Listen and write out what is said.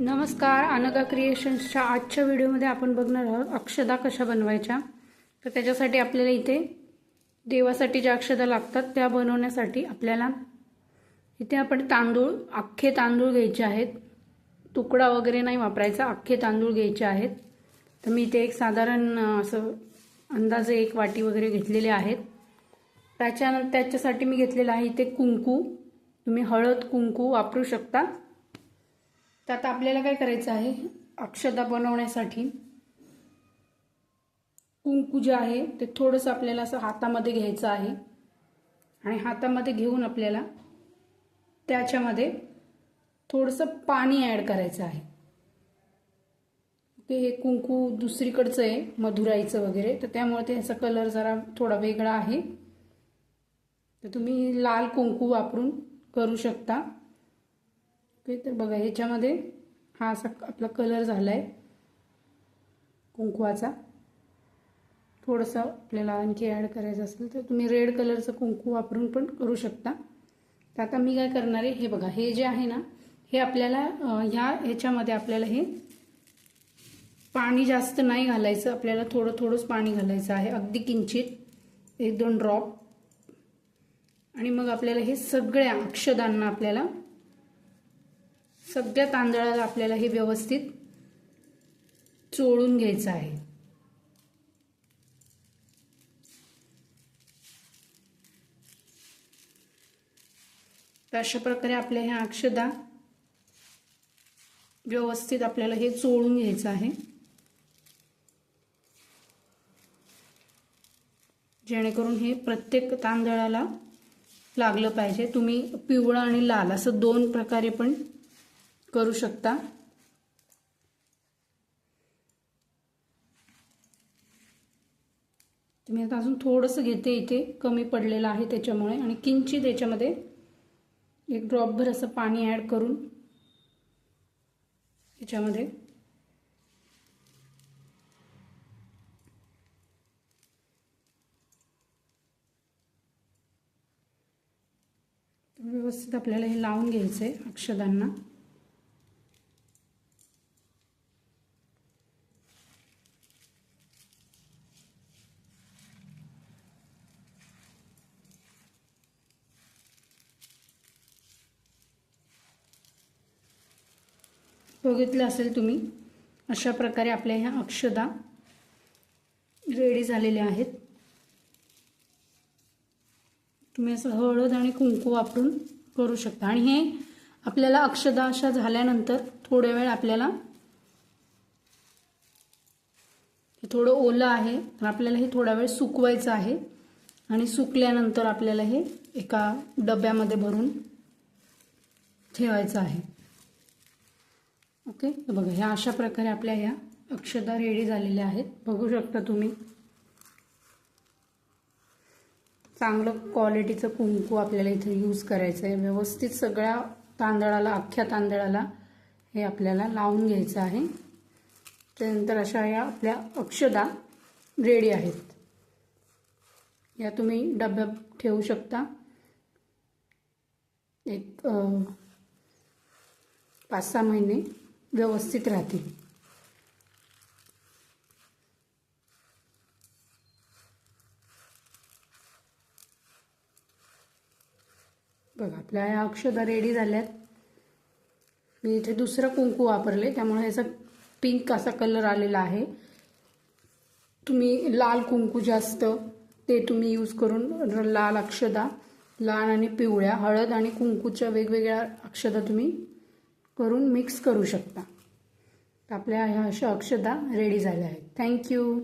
नमस्कार अनगा क्रिएशन्सच्या आजच्या व्हिडिओमध्ये आपण बघणार आहोत अक्षदा कशा बनवायच्या. तर त्याच्यासाठी आपल्याला इथे देवासाठी ज्या अक्षदा लागतात त्या बनवण्यासाठी आपल्याला इथे आपण तांदूळ अख्खे तांदूळ घ्यायचे आहेत. तुकडा वगैरे नाही वापरायचा अख्खे तांदूळ घ्यायचे आहेत. तर मी इथे एक साधारण असं अंदाजे एक वाटी वगैरे घेतलेले आहेत. त्याच्यानंतर त्याच्यासाठी मी घेतलेलं आहे इथे कुंकू. तुम्ही हळद कुंकू वापरू शकता. तर आता आपल्याला काय करायचं आहे? अक्षता बनवण्यासाठी कुंकू जे आहे ते थोडंसं आपल्याला असं हातामध्ये घ्यायचं आहे. आणि हातामध्ये घेऊन आपल्याला त्याच्यामध्ये थोडंसं पाणी ॲड करायचं आहे. ओके हे कुंकू दुसरीकडचं आहे मधुराईचं वगैरे. तर त्यामुळे त्याचा कलर जरा थोडा वेगळा आहे. तर तुम्ही लाल कुंकू वापरून करू शकता. ओके तर बघा ह्याच्यामध्ये हा असा आपला कलर झाला आहे कुंकवाचा. थोडंसं आपल्याला आणखी ॲड करायचं असेल तर तुम्ही रेड कलरचं कुंकू वापरून पण करू शकता. तर आता मी काय करणार आहे हे बघा हे जे आहे ना हे आपल्याला ह्या ह्याच्यामध्ये आपल्याला हे पाणी जास्त नाही घालायचं. आपल्याला थोडं थोडंच पाणी घालायचं आहे अगदी किंचित. एक दोन ड्रॉप आणि मग आपल्याला हे सगळ्या अक्षदांना आपल्याला सगळ्या तांदळाला आपल्याला हे व्यवस्थित चोळून घ्यायचं आहे. तर अशा प्रकारे आपल्या ह्या अक्षदा व्यवस्थित आपल्याला हे चोळून घ्यायचं आहे. जेणेकरून हे प्रत्येक तांदळाला लागलं पाहिजे. तुम्ही पिवळं आणि लाल असं दोन प्रकारे पण करू शकता. तुम्ही आता अजून थोडंसं घेते इथे कमी पडलेलं आहे त्याच्यामुळे. आणि किंचित याच्यामध्ये एक ड्रॉपभर असं पाणी ॲड करून याच्यामध्ये व्यवस्थित आपल्याला हे लावून घ्यायचं आहे अक्षदांना. बघितलं असेल तुम्ही अशा प्रकारे आपल्या ह्या अक्षदा रेडी झालेल्या आहेत. तुम्ही असं हळद आणि कुंकू वापरून करू शकता. आणि हे आपल्याला अक्षदा अशा झाल्यानंतर थोड्या वेळ आपल्याला हे थोडं ओलं आहे तर आपल्याला हे थोडा वेळ सुकवायचं आहे. आणि सुकल्यानंतर आपल्याला हे एका डब्यामध्ये भरून ठेवायचं आहे. ओके? तर बघा ह्या अशा प्रकारे आपल्या ह्या अक्षदा रेडी झालेल्या आहेत. बघू शकता तुम्ही. चांगलं क्वालिटीचं कुंकू आपल्याला इथे यूज करायचं आहे. व्यवस्थित सगळ्या तांदळाला अख्ख्या तांदळाला हे आपल्याला लावून घ्यायचं आहे. त्यानंतर अशा या आपल्या अक्षदा रेडी आहेत. या तुम्ही डब्यात ठेवू शकता. एक पाच सहा महिने व्यवस्थित राहतील. बघा आपल्या या अक्षदा रेडी झाल्यात. मी इथे दुसरं कुंकू वापरले त्यामुळे याचा पिंक असा कलर आलेला आहे. तुम्ही लाल कुंकू जास्त ते तुम्ही यूज करून लाल अक्षदा लाल आणि पिवळ्या हळद आणि कुंकूच्या वेगवेगळ्या अक्षदा तुम्ही करून मिक्स करू शकता. आपल्या ह्या अशा अक्षता रेडी झाल्या आहेत. थँक्यू